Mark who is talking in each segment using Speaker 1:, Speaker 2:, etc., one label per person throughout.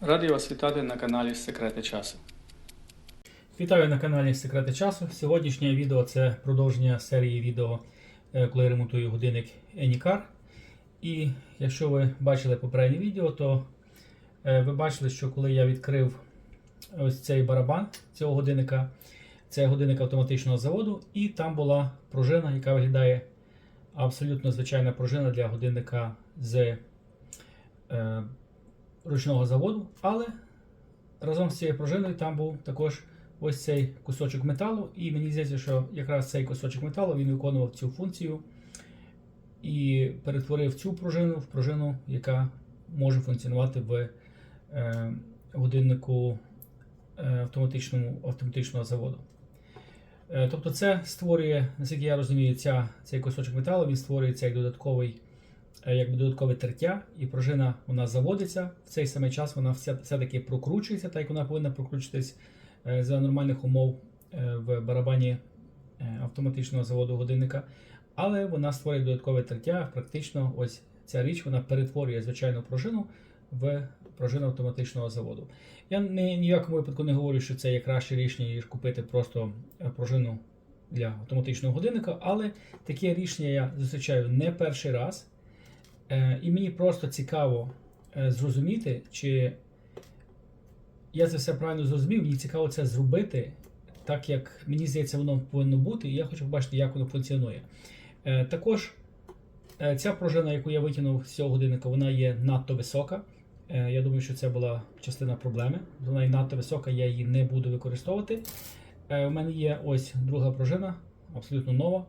Speaker 1: Радий вас вітати на каналі Секрети часу.
Speaker 2: Вітаю на каналі Секрети часу. Сьогоднішнє відео це продовження серії відео, е, коли я ремонтую годинник Anycar. І якщо ви бачили попереднє відео, то е, ви бачили, що коли я відкрив ось цей барабан цього годинника, це годинник автоматичного заводу, і там була пружина, яка виглядає абсолютно звичайна пружина для годинника з е, ручного заводу, але разом з цією пружиною там був також ось цей кусочок металу, і мені здається, що якраз цей кусочок металу він виконував цю функцію і перетворив цю пружину в пружину, яка може функціонувати в е, годиннику е, автоматичному, автоматичного заводу. Е, тобто це створює, наскільки я розумію, ця, цей кусочок металу, він створюється як додатковий, якби додаткове тертя, і пружина вона заводиться. В цей самий час вона все-таки прокручується, так як вона повинна прокручуватись е, за нормальних умов е, в барабані е, автоматичного заводу годинника. Але вона створює додаткове тертя. Практично ось ця річ вона перетворює звичайну пружину в пружину автоматичного заводу. Я ні, ні в якому випадку не говорю, що це є краще рішення, ніж купити просто е, пружину для автоматичного годинника, але таке рішення я зустрічаю не перший раз. Е, І мені просто цікаво е, зрозуміти, чи я це все правильно зрозумів, мені цікаво це зробити так, як мені здається, воно повинно бути, і я хочу побачити, як воно функціонує. Е, Також ця пружина, яку я витягнув з цього годинника, вона є надто висока. Я думаю, що це була частина проблеми. Вона є надто висока, я її не буду використовувати. У мене є ось друга пружина, абсолютно нова,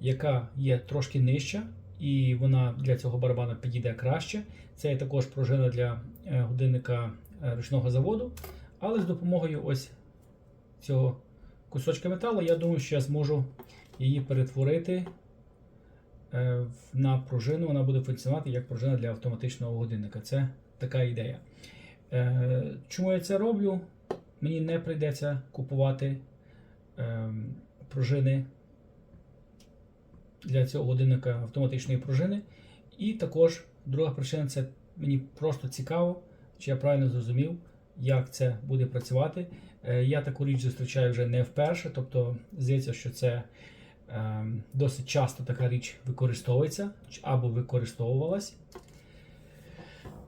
Speaker 2: яка є трошки нижча, і вона для цього барабана підійде краще. Це є також пружина для е, годинника е, ручного заводу. Але з допомогою ось цього кусочка металу, я думаю, що я зможу її перетворити е, на пружину. Вона буде функціонувати як пружина для автоматичного годинника. Це така ідея. Чому я це роблю? Мені не прийдеться купувати ем, пружини для цього годинника автоматичної пружини. І також друга причина це мені просто цікаво, чи я правильно зрозумів, як це буде працювати. Е, Я таку річ зустрічаю вже не вперше, тобто здається, що це ем, досить часто така річ використовується або використовувалась.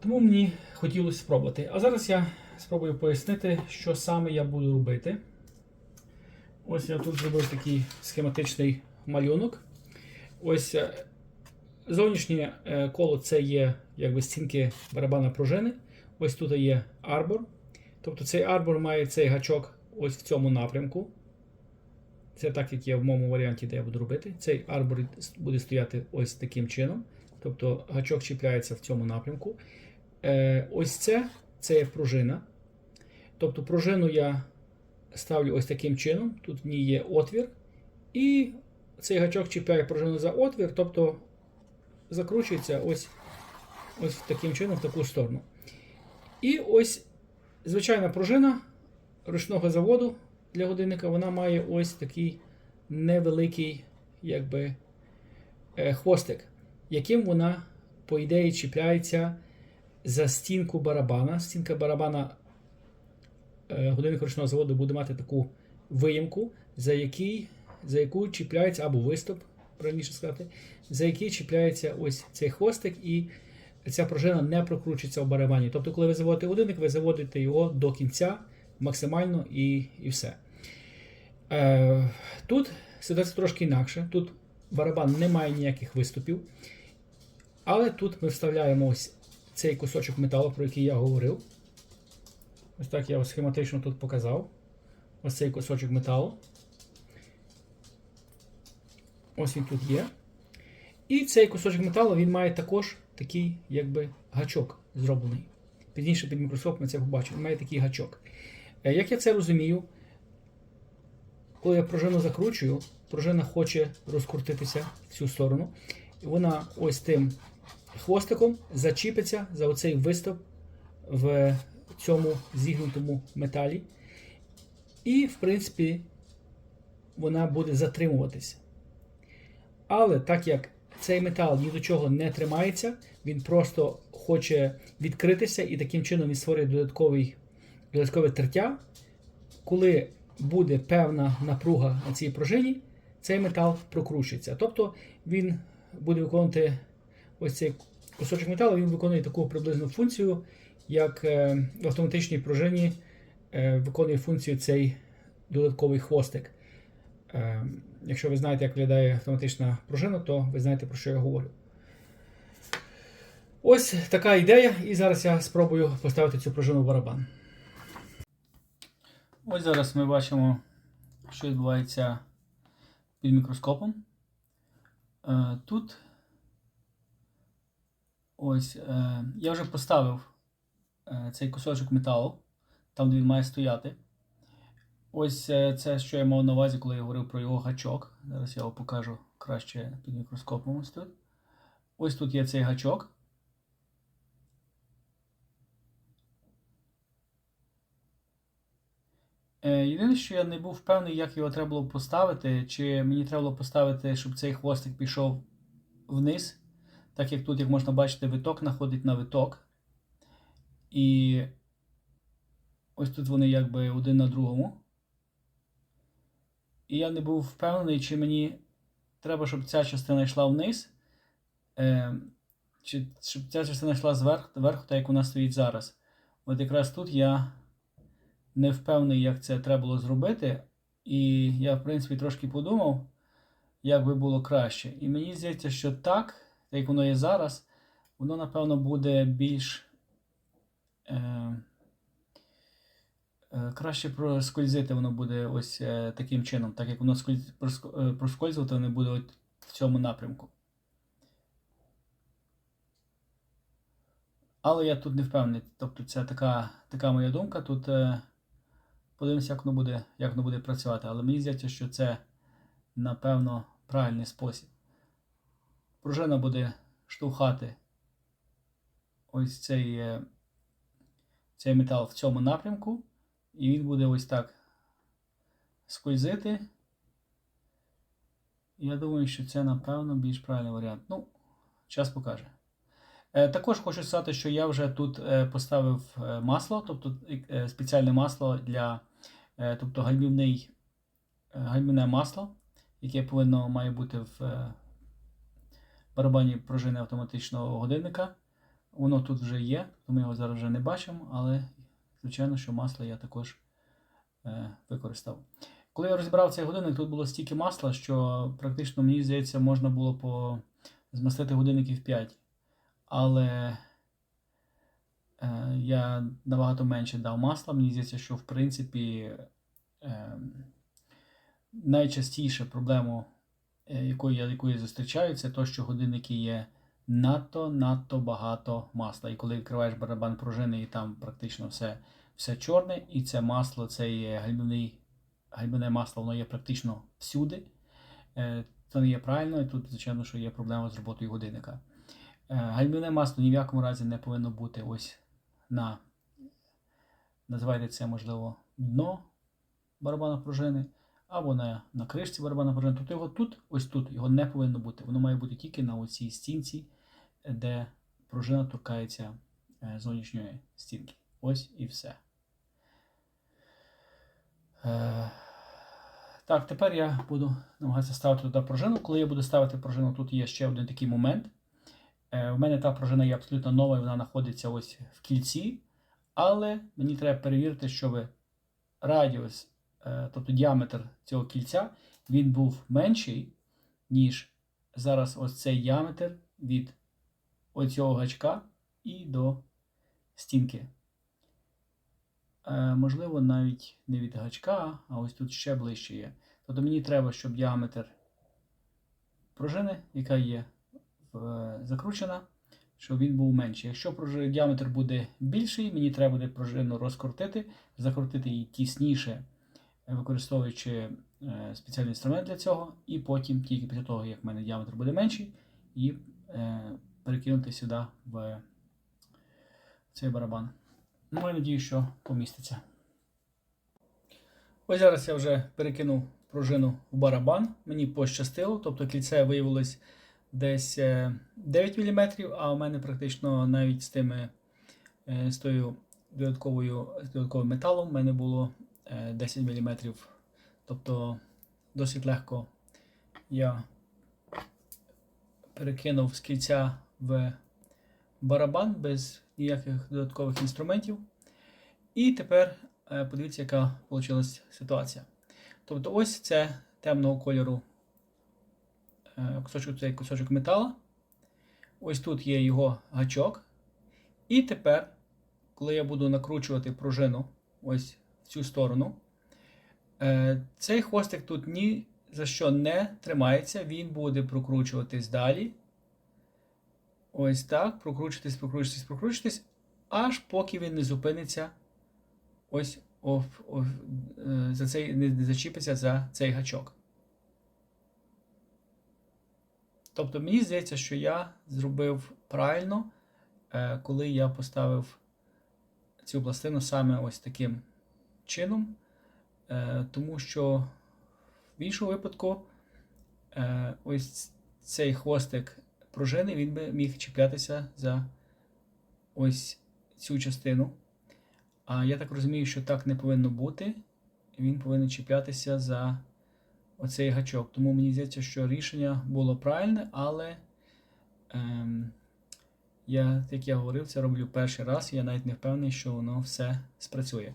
Speaker 2: Тому мені хотілося спробувати. А зараз я спробую пояснити, що саме я буду робити. Ось я тут зробив такий схематичний малюнок. Ось е, зовнішнє е, коло це є якби стінки барабана пружини. Ось тут є арбор. Тобто цей арбор має цей гачок ось в цьому напрямку. Це так, як є в моєму варіанті, де я буду робити. Цей арбор буде стояти ось таким чином. Тобто гачок чіпляється в цьому напрямку. Е, ось це це є пружина. Тобто пружину я ставлю ось таким чином. Тут в ній є отвір. І цей гачок чіпляє пружину за отвір, тобто закручується ось, ось таким чином в таку сторону. І ось звичайна пружина ручного заводу для годинника, вона має ось такий невеликий якби, е, хвостик, яким вона, по ідеї, чіпляється за стінку барабана. Стінка барабана е, годинник ручного заводу буде мати таку виїмку, за, який, за яку чіпляється, або виступ, правильніше сказати, за який чіпляється ось цей хвостик, і ця пружина не прокручується в барабані. Тобто, коли ви заводите годинник, ви заводите його до кінця максимально і, і все. Е, тут ситуація трошки інакше. Тут барабан не має ніяких виступів. Але тут ми вставляємо ось цей кусочок металу, про який я говорив. Ось так я схематично тут показав. Ось цей кусочок металу. Ось він тут є. І цей кусочок металу він має також такий якби гачок зроблений. Пізніше під мікроскоп ми це побачимо. Він має такий гачок. Е, Як я це розумію, коли я пружину закручую, пружина хоче розкрутитися в цю сторону. І вона ось тим хвостиком зачіпиться за оцей виступ в цьому зігнутому металі. І, в принципі, вона буде затримуватися. Але так як цей метал ні до чого не тримається, він просто хоче відкритися і таким чином він створює додатковий, додаткове тертя. Коли буде певна напруга на цій пружині, цей метал прокручується. Тобто він буде виконувати ось цей кусочок металу, він виконує таку приблизну функцію, як е, в автоматичній пружині е, виконує функцію цей додатковий хвостик. Е, Якщо ви знаєте, як виглядає автоматична пружина, то ви знаєте, про що я говорю. Ось така ідея, і зараз я спробую поставити цю пружину в барабан. Ось зараз ми бачимо, що відбувається під мікроскопом. Е, Тут ось е, я вже поставив цей кусочок металу, там де він має стояти. Ось е, це, що я мав на увазі, коли я говорив про його гачок. Зараз я його покажу краще під мікроскопом. Ось тут. Ось тут є цей гачок. Е, Єдине, що я не був впевнений, як його треба було поставити, чи мені треба було поставити, щоб цей хвостик пішов вниз. Так як тут, як можна бачити, виток находить на виток. І ось тут вони якби один на другому. І я не був впевнений, чи мені треба, щоб ця частина йшла вниз, е, чи щоб ця частина йшла зверху, вверху, так як вона стоїть зараз. От якраз тут я не впевнений, як це треба було зробити. І я, в принципі, трошки подумав, як би було краще. І мені здається, що так, так як воно є зараз, воно, напевно, буде більш. Е, краще проскользити воно буде ось е, таким чином, так як воно е, проскользувати воно буде в цьому напрямку. Але я тут не впевнений. Тобто це така, така моя думка. Тут е, подивимося, як воно буде, як воно буде працювати. Але мені здається, що це, напевно, правильний спосіб. Пружина буде штовхати ось цей, е, цей метал в цьому напрямку. І він буде ось так скользити. Я думаю, що це, напевно, більш правильний варіант. Ну, час покаже. Е, Також хочу сказати, що я вже тут е, поставив е, масло, тобто спеціальне масло для тобто гальмівний, гальмівне масло, яке повинно має бути в барабані пружини автоматичного годинника. Воно тут вже є, ми його зараз вже не бачимо, але звичайно, що масло я також е, використав. Коли я розібрав цей годинник, тут було стільки масла, що практично, мені здається, можна було по... змастити годинників 5. Але е, я набагато менше дав масла. Мені здається, що в принципі е, найчастіше проблему, е, якою я, яку я зустрічаю, це те, що годинники є надто-надто багато масла. І коли відкриваєш барабан пружини, і там практично все, все чорне, і це масло, це є гальмівний, гальмівне масло, воно є практично всюди. Е, Це не є правильно, і тут, звичайно, що є проблема з роботою годинника. Е, Гальмівне масло ні в якому разі не повинно бути ось на, називайте це, можливо, дно барабана пружини, або на, на кришці барабана пружини. Тобто його тут, ось тут, його не повинно бути. Воно має бути тільки на оцій стінці, де пружина торкається е, зовнішньої стінки. Ось і все. Е, так, тепер я буду намагатися ставити туди пружину. Коли я буду ставити пружину, тут є ще один такий момент. Е, У мене та пружина є абсолютно нова, і вона знаходиться ось в кільці. Але мені треба перевірити, щоб радіус, е, тобто діаметр цього кільця, він був менший, ніж зараз ось цей діаметр від оцього гачка і до стінки. Е, Можливо, навіть не від гачка, а ось тут ще ближче є. Тобто мені треба, щоб діаметр пружини, яка є в- закручена, щоб він був менший. Якщо діаметр буде більший, мені треба буде пружину розкрутити, закрутити її тісніше, е, використовуючи е, спеціальний інструмент для цього, і потім, тільки після того, як в мене діаметр буде менший, її е, перекинути сюди в цей барабан. Ну, я надію, що поміститься. Ось зараз я вже перекинув пружину в барабан. Мені пощастило, тобто кільце виявилось десь е, 9 мм, а у мене практично навіть з тими е, з тою додатковою, з додатковим металом в мене було е, 10 мм. Тобто досить легко я перекинув з кільця в барабан без ніяких додаткових інструментів. І тепер е, подивіться, яка вийшла ситуація. Тобто, ось це темного кольору е, кусочок, цей кусочок метала. Ось тут є його гачок. І тепер, коли я буду накручувати пружину ось в цю сторону, е, цей хвостик тут ні за що не тримається, він буде прокручуватись далі. Ось так, прокручуватись, прокручуватись, прокручуватись, аж поки він не зупиниться. Ось о, о, е, за цей, не зачіпиться за цей гачок. Тобто мені здається, що я зробив правильно, е, коли я поставив цю пластину саме ось таким чином, е, тому що в іншому випадку ось цей хвостик пружини він би міг чіплятися за ось цю частину. А я так розумію, що так не повинно бути. Він повинен чіплятися за оцей гачок. Тому мені здається, що рішення було правильне, але ем, я, як я говорив, це роблю перший раз. Я навіть не впевнений, що воно все спрацює.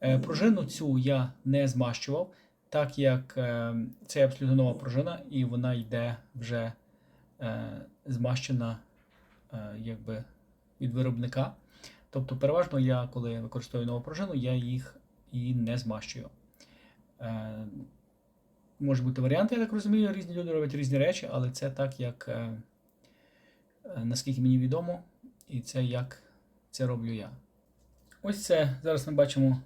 Speaker 2: Е, пружину цю я не змащував, так як е, це абсолютно нова пружина, і вона йде вже змащена е, якби від виробника. Тобто, переважно я, коли використовую нову пружину, я їх і не змащую. Е, може бути варіанти, я так розумію, різні люди роблять різні речі, але це так, як е, е, наскільки мені відомо, і це як це роблю я. Ось це зараз ми бачимо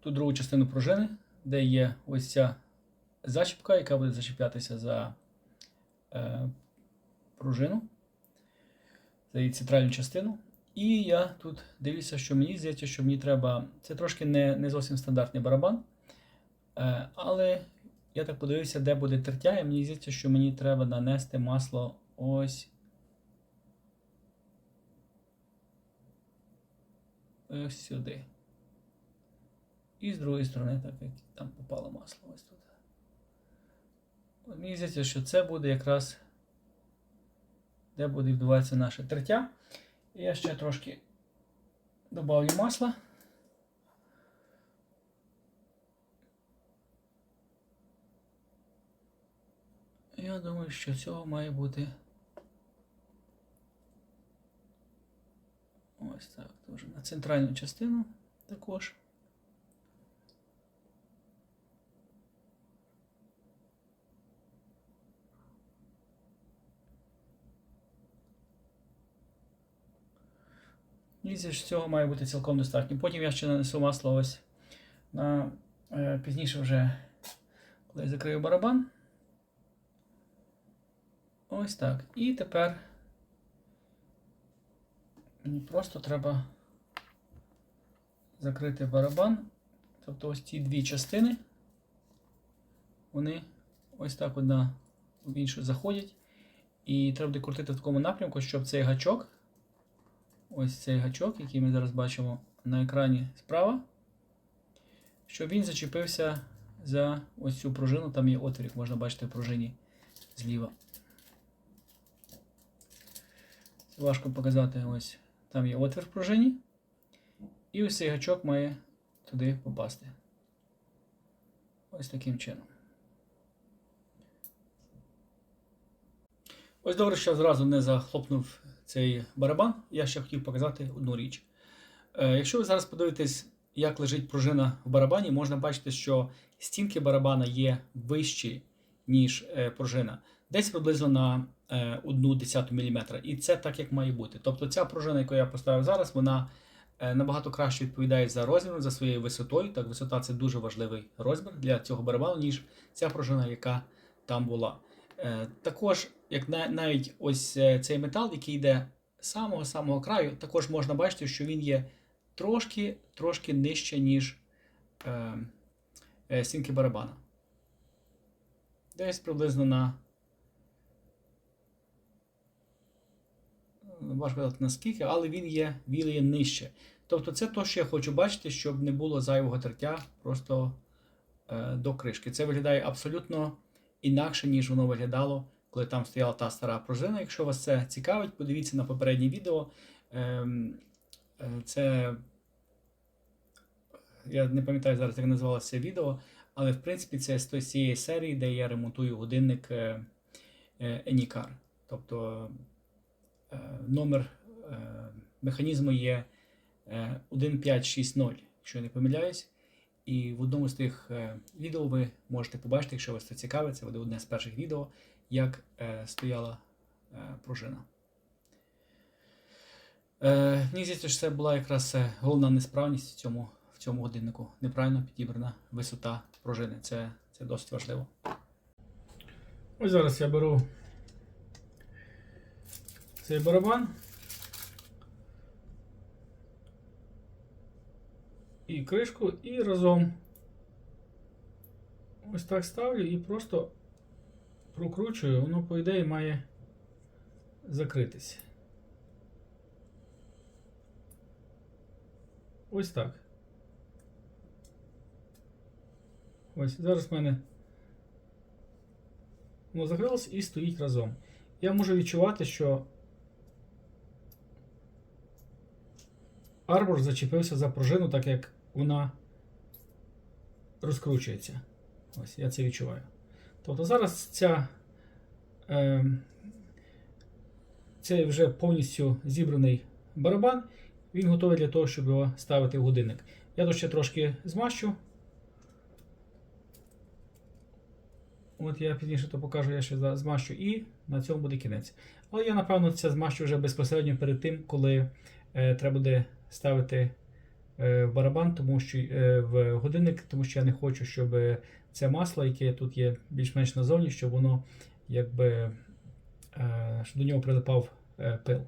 Speaker 2: ту другу частину пружини, де є ось ця зачіпка, яка буде зачіплятися за е, пружину, за її центральну частину. І я тут дивлюся, що мені здається, що мені треба. Це трошки не, не зовсім стандартний барабан. Е, але я так подивився, де буде тертя, і мені здається, що мені треба нанести масло ось. Ось сюди. І з другої сторони, так як там попало масло ось тут. Мені здається, що це буде якраз де буде відбуватися наше тертя. Я ще трошки добавлю масла. Я думаю, що цього має бути. Ось так, на центральну частину також. І з цього має бути цілком достатньо. Потім я ще нанесу масло ось на е, пізніше вже, коли я закрию барабан. Ось так. І тепер мені просто треба закрити барабан. Тобто ось ці дві частини, вони ось так одна в іншу заходять. І треба буде крутити в такому напрямку, щоб цей гачок, ось цей гачок, який ми зараз бачимо на екрані справа, щоб він зачепився за ось цю пружину, там є отвір, як можна бачити в пружині зліва. Це важко показати, ось там є отвір в пружині. І ось цей гачок має туди попасти. Ось таким чином. Ось добре, що зразу не захлопнув цей барабан. Я ще хотів показати одну річ. Е, якщо ви зараз подивитесь, як лежить пружина в барабані, можна бачити, що стінки барабана є вищі, ніж е, пружина. Десь приблизно на е, 1 мм. І це так, як має бути. Тобто ця пружина, яку я поставив зараз, вона е, набагато краще відповідає за розміром, за своєю висотою. Так, висота це дуже важливий розмір для цього барабану, ніж ця пружина, яка там була. Е, також, як навіть ось е, цей метал, який йде з самого-самого краю, також можна бачити, що він є трошки, трошки нижче, ніж е, стінки барабана. Десь приблизно на важко сказати наскільки, але він є вілий нижче. Тобто це те, що я хочу бачити, щоб не було зайвого тертя просто е, до кришки. Це виглядає абсолютно інакше, ніж воно виглядало, коли там стояла та стара пружина. Якщо вас це цікавить, подивіться на попереднє відео. Ем, е, це я не пам'ятаю зараз, як називалося відео, але в принципі це з цієї серії, де я ремонтую годинник е, е, Anycar. Тобто е, номер е, механізму є е, 1560, якщо я не помиляюсь. І в одному з тих е, відео ви можете побачити, якщо вас це цікавить, це буде одне з перших відео, як е, стояла е, пружина. Мені здається, що це була якраз головна несправність в цьому, в цьому годиннику. Неправильно підібрана висота пружини. Це, це досить важливо. Ось зараз я беру цей барабан. І кришку, і разом ось так ставлю і просто прокручую, воно, по ідеї, має закритися. Ось так. Ось зараз в мене воно закрилось і стоїть разом. Я можу відчувати, що арбор зачепився за пружину, так як вона розкручується. Ось, я це відчуваю. Тобто зараз ця, е, цей вже повністю зібраний барабан, він готовий для того, щоб його ставити в годинник. Я тут ще трошки змащу. От я пізніше то покажу, я ще змащу і на цьому буде кінець. Але я, напевно, це змащу вже безпосередньо перед тим, коли е, треба буде ставити в барабан, тому що е, в годинник, тому що я не хочу, щоб е, це масло, яке тут є більш-менш назовні, щоб воно якби е, щоб до нього прилипав е, пил.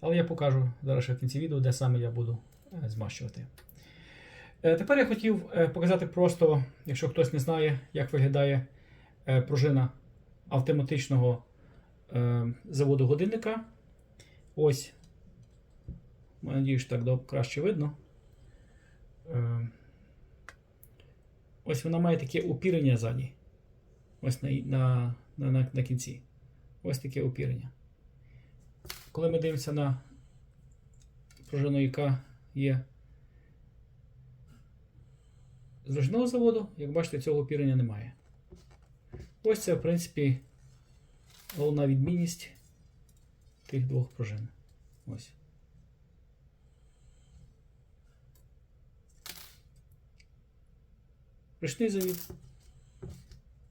Speaker 2: Але я покажу зараз в кінці відео, де саме я буду е, змащувати. Е, Тепер я хотів е, показати просто, якщо хтось не знає, як виглядає е, пружина автоматичного е, заводу годинника. Ось. Що так краще видно. Е, Ось вона має таке упірення ззаді. Ось на, на, на, на, кінці. Ось таке упірення. Коли ми дивимося на пружину, яка є з ручного заводу, як бачите, цього опірення немає. Ось це, в принципі, головна відмінність тих двох пружин. Ось. Ручний завід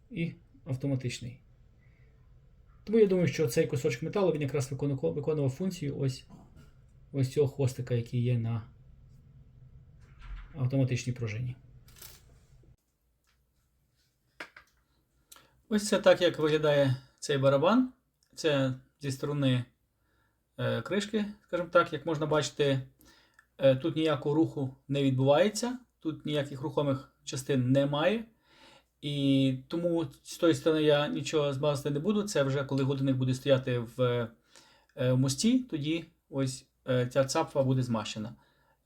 Speaker 2: і автоматичний. Тому я думаю, що цей кусочок металу він якраз виконував, виконував функцію ось, ось цього хвостика, який є на автоматичній пружині. Ось це так, як виглядає цей барабан. Це зі сторони е, кришки, скажімо так, як можна бачити, е, тут ніякого руху не відбувається, тут ніяких рухомих частин немає. І тому з тої сторони я нічого збавити не буду. Це вже коли годинник буде стояти в, е, в мості, тоді ось е, ця цапфа буде змащена.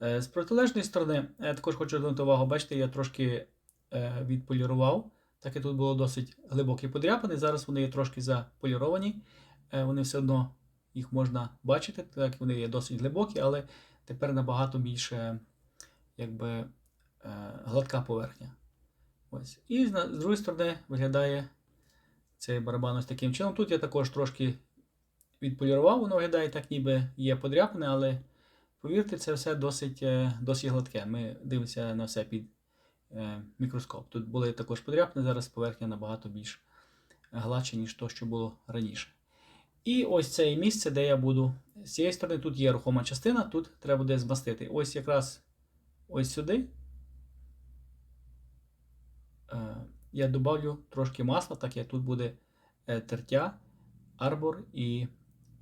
Speaker 2: Е, З протилежної сторони, я також хочу звернути увагу, бачите, я трошки е, відполірував. Так як тут було досить глибокі подряпини. Зараз вони є трошки заполіровані. Е, Вони все одно їх можна бачити, так вони є досить глибокі, але тепер набагато більше якби, е, гладка поверхня. Ось. І з другої сторони виглядає цей барабан ось таким чином. Тут я також трошки відполірував, воно виглядає так, ніби є подряпане, але повірте, це все досить, е, досить гладке. Ми дивимося на все під е, мікроскоп. Тут були також подряпини, зараз поверхня набагато більш гладше, ніж то, що було раніше. І ось це місце, де я буду. З цієї сторони тут є рухома частина, тут треба буде змастити. Ось якраз ось сюди. Е, я добавлю трошки масла, так як тут буде е, тертя, арбор і,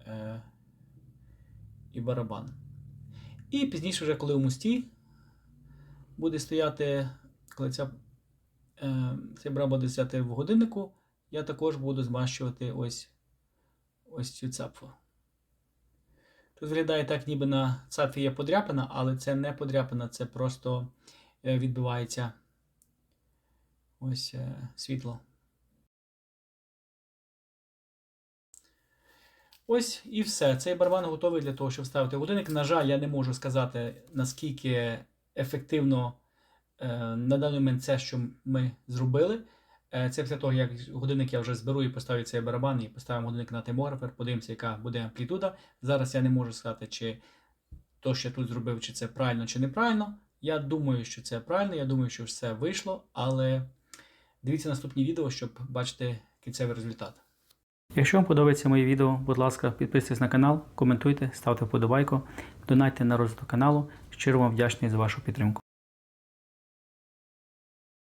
Speaker 2: е, і барабан. І пізніше, вже коли в мості буде стояти, коли ця, цей барабан буде стояти в годиннику, я також буду змащувати ось, ось цю цапфу. Тут виглядає так, ніби на цапі є подряпина, але це не подряпина, це просто відбивається ось е, світло. Ось і все. Цей барабан готовий для того, щоб вставити годинник. На жаль, я не можу сказати, наскільки ефективно е, на даний момент це, що ми зробили. Е, Це після того, як годинник я вже зберу і поставлю цей барабан, і поставимо годинник на тимографер, подивимося, яка буде амплітуда. Зараз я не можу сказати, чи то, що я тут зробив, чи це правильно, чи неправильно. Я думаю, що це правильно, я думаю, що все вийшло, але дивіться наступні відео, щоб бачити кінцевий результат. Якщо вам подобається моє відео, будь ласка, підписуйтесь на канал, коментуйте, ставте вподобайку, донайте на розвиток каналу. Щиро вам вдячний за вашу підтримку.